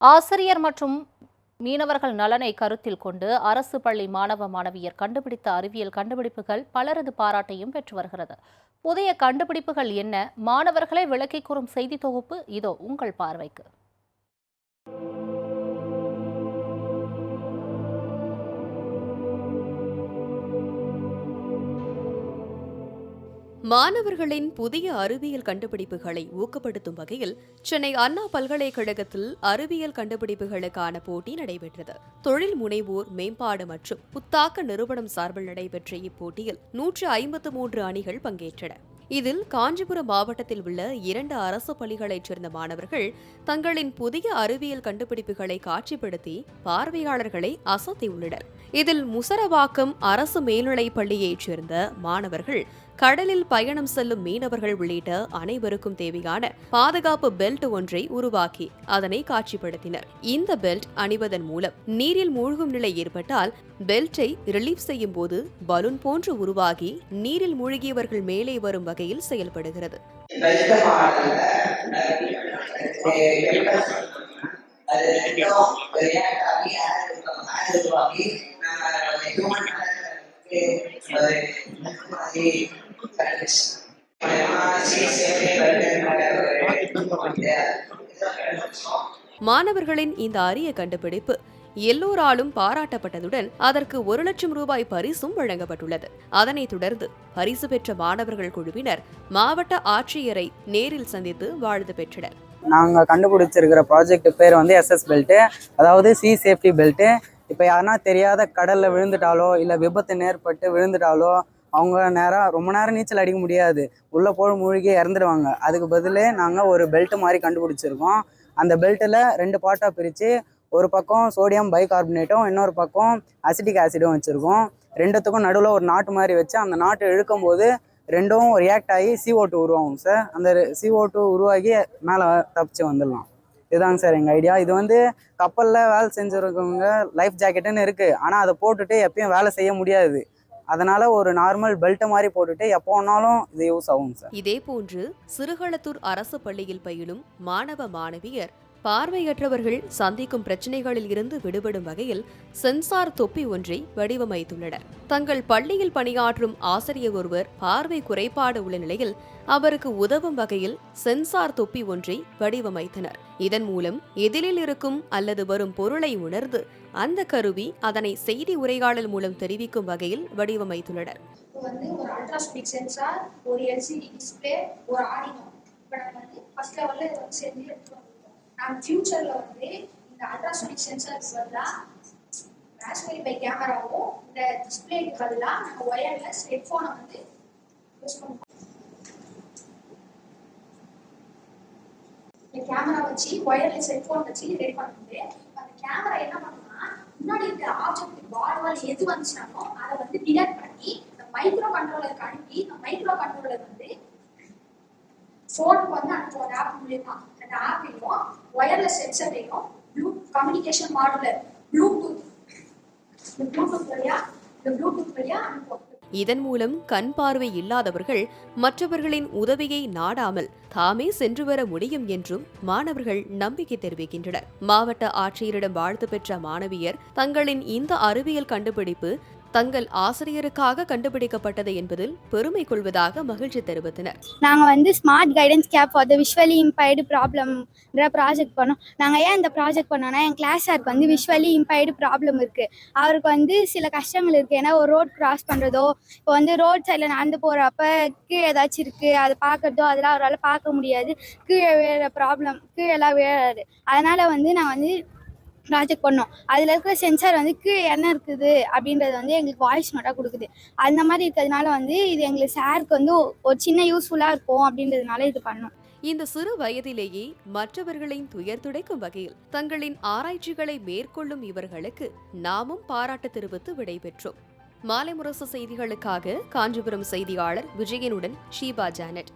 ஆசிரியர் மற்றும் மீனவர்கள் நலனை கருத்தில் கொண்டு அரசு பள்ளி மாணவ மாணவியர் கண்டுபிடித்த அறிவியல் கண்டுபிடிப்புகள் பலரது பாராட்டையும் பெற்று வருகிறது. புதிய கண்டுபிடிப்புகள் என்ன? மாணவர்களை விளக்கிக் கூறும் செய்தி தொகுப்பு இதோ உங்கள் பார்வைக்கு. மாணவர்களின் புதிய அறிவியல் கண்டுபிடிப்புகளை ஊக்கப்படுத்தும் வகையில் சென்னை அண்ணா பல்கலைக்கழகத்தில் அறிவியல் கண்டுபிடிப்புகளுக்கான போட்டி நடைபெற்றது. தொழில் முனைவோர் மேம்பாடு மற்றும் புத்தாக்க நிறுவனம் சார்பில் நடைபெற்ற இப்போட்டியில் நூற்று ஐம்பத்து மூன்று அணிகள் பங்கேற்றன. இதில் காஞ்சிபுரம் மாவட்டத்தில் உள்ள இரண்டு அரசு பள்ளிகளைச் சேர்ந்த மாணவர்கள் தங்களின் புதிய அறிவியல் கண்டுபிடிப்புகளை காட்சிப்படுத்தி பார்வையாளர்களை அசத்தியுள்ளனர். இதில் முசரவாக்கம் அரசு மேல்நிலைப் பள்ளியைச் சேர்ந்த மாணவர்கள் கடலில் பயணம் செல்லும் மீனவர்கள் உள்ளிட்ட அனைவருக்கும் தேவையான பாதுகாப்பு பெல்ட் ஒன்றை உருவாக்கி அதனை காட்சிப்படுத்தினர். இந்த பெல்ட் அணிவதன் மூலம் நீரில் மூழ்கும் நிலை ஏற்பட்டால் பெல்ட்டை ரிலீஃப் செய்யும் போது பலூன் போன்று உருவாகி நீரில் மூழ்கியவர்கள் மேலே வரும் வகையில் செயல்படுகிறது. மாணவர்களின் இந்த அரிய கண்டுபிடிப்பு எல்லோராலும் பாராட்டப்பட்டதுடன் அதற்கு ஒரு லட்சம் ரூபாய் பரிசும் வழங்கப்பட்டுள்ளது. அதனைத் தொடர்ந்து பரிசு பெற்ற மாணவர்கள் குழுவினர் மாவட்ட ஆட்சியரை நேரில் சந்தித்து வாழ்த்து பெற்றனர். நாங்கள் கண்டுபிடிச்சிருக்கிற ப்ராஜெக்ட் பேர் வந்து எஸ்எஸ் பெல்ட்டு அதாவது சி சேஃப்டி பெல்ட்டு இப்போ யாருன்னா தெரியாத கடலில் விழுந்துட்டாலோ இல்லை விபத்து நேர்பட்டு விழுந்துட்டாலோ அவங்க நேரம் ரொம்ப நேரம் நீச்சல் அடிக்க முடியாது. உள்ளே போய் மூழ்கி இறந்துடுவாங்க. அதுக்கு பதிலே நாங்கள் ஒரு பெல்ட் மாதிரி கண்டுபிடிச்சிருக்கோம். அந்த பெல்ட்டில் ரெண்டு பார்ட்டாக பிரித்து ஒரு பக்கம் சோடியம் பைகார்பனேட்டும் இன்னொரு பக்கம் அசிட்டிக் ஆசிடும் வச்சுருக்கோம். ரெண்டுத்துக்கும் நடுவில் ஒரு நாட்டு மாதிரி வச்சு அந்த நாட்டு இழுக்கும் போது ரெண்டும் ரியாக்ட் ஆகி சிஓ டூ உருவாகும் சார் அந்த சிஓ டூ உருவாகி மேலே தப்பிச்சு வந்துடலாம். இதுதாங்க சார் எங்கள் ஐடியா இது வந்து கப்பலில் வேலை செஞ்சுருக்கவங்க லைஃப் ஜாக்கெட்டுன்னு இருக்குது ஆனால் அதை போட்டுட்டு எப்பயும் வேலை செய்ய முடியாது. அதனால ஒரு நார்மல் பெல்ட் மாதிரி போட்டுட்டு எப்போ வேணாலும் இது யூஸ் ஆகும் சார் இதே போன்று சிறுகளத்தூர் அரசு பள்ளியில் பயிலும் மாணவ மாணவியர் பார்வையற்றவர்கள் சந்திக்கும் பிரச்சனைகளில் இருந்து விடுபடும் வகையில் சென்சார் தொப்பி ஒன்றை வடிவமைத்துள்ளனர். தங்கள் பள்ளியில் பணியாற்றும் ஆசிரியர் ஒருவர் பார்வை குறைபாடு உள்ள நிலையில் அவருக்கு உதவும் வகையில் சென்சார் தொப்பி ஒன்றை வடிவமைத்தனர். இதன் மூலம் எதிரில் இருக்கும் அல்லது வரும் பொருளை உணர்ந்து அந்த கருவி அதனை செய்தி உரையாடல் மூலம் தெரிவிக்கும் வகையில் வடிவமைத்துள்ளனர். இப்போ வந்து ஒரு சென்சார் ஒரு எல்சிடி டிஸ்பிளே ஒரு ஆடினோ இப்போ நம்ம வந்து ஃபர்ஸ்ட் லெவலில் இதை வந்து செஞ்சு எடுத்துட்டு நம்ம ஃபியூச்சர்ல வந்து இந்த அல்ட்ராசோனிக் சென்சாருக்கு பதிலாக ராஸ்பெரி பை கேமராவும் இந்த டிஸ்பிளேக்கு பதிலாக நம்ம ஒயர்லெஸ் ஹெட்ஃபோனை வந்து யூஸ் பண்ணுவோம் இந்த கேமரா வச்சு ஒயர்லெஸ் ஹெட்ஃபோன் வச்சு ரெடி பண்ணும்போது அந்த கேமரா என்ன பண்ணுன்னா முன்னாடி இருக்கிற ஆப்ஜெக்ட் பால் எது வந்துச்சுனாலும் அதை வந்து டிடெக்ட் பண்ணி இந்த மைக்ரோ கண்ட்ரோலருக்கு அனுப்பி இந்த மைக்ரோ கண்ட்ரோலர் வந்து ஃபோனுக்கு வந்து அனுப்பும் ஒரு ஆப் மூலியமா. அந்த ஆப்பையும் ஒயர்லெஸ் ஹெட்செட்டையும் ப்ளூ கம்யூனிகேஷன் மாடுலர் ப்ளூடூத் இந்த ப்ளூடூத் வழியா இந்த ப்ளூடூத் வழியா அனுப்புவோம். இதன் மூலம் கண் பார்வை இல்லாதவர்கள் மற்றவர்களின் உதவியை நாடாமல் தாமே சென்று வர முடியும் என்றும் மாணவர்கள் நம்பிக்கை தெரிவிக்கின்றனர். மாவட்ட ஆட்சியரிடம் வாழ்த்து பெற்ற மாணவியர் தங்களின் இந்த அறிவியல் கண்டுபிடிப்பு தங்கள் ஆசிரியருக்காக கண்டுபிடிக்கப்பட்டது என்பதில் பெருமை கொள்வதாக மகிழ்ச்சி தெரிவித்தனர். நாங்கள் வந்து smart guidance cap for the visually impaired ப்ராப்ளம்ன்ற project பண்ணோம். நாங்கள் ஏன் இந்த ப்ராஜெக்ட் பண்ணோம்னா என் கிளாஸ் சாருக்கு வந்து விஷுவலி இம்பைர்டு ப்ராப்ளம் இருக்குது அவருக்கு வந்து சில கஷ்டங்கள் இருக்குது ஏன்னா ஒரு ரோட் கிராஸ் பண்ணுறதோ இப்போ வந்து ரோட் சைடில் நடந்து போகிறப்ப கீழே ஏதாச்சும் இருக்குது அதை பார்க்கறதோ அதெல்லாம் அவரால் பார்க்க முடியாது. கீழே விழுற ப்ராப்ளம் கீழே எல்லாம் விழாது அதனால் வந்து நான் வந்து ப்ராஜெக்ட் பண்ணோம். அதில் இருக்கிற சென்சார் வந்து கீழே என்ன இருக்குது? அப்படின்றது வந்து எங்களுக்கு வாய்ஸ் நோட்டாக கொடுக்குது. அந்த மாதிரி இருக்கிறதுனால வந்து இது எங்களுக்கு சாருக்கு வந்து ஒரு சின்ன யூஸ்ஃபுல்லாக இருக்கும் அப்படின்றதுனால இது பண்ணோம். இந்த சிறு வயதிலேயே மற்றவர்களின் துயர் துடைக்கும் வகையில் தங்களின் ஆராய்ச்சிகளை மேற்கொள்ளும் இவர்களுக்கு நாமும் பாராட்டு தெரிவித்து விடைபெற்றோம். மாலை முரசு செய்திகளுக்காக காஞ்சிபுரம் செய்தியாளர் விஜயனுடன் ஷீபா ஜானட்.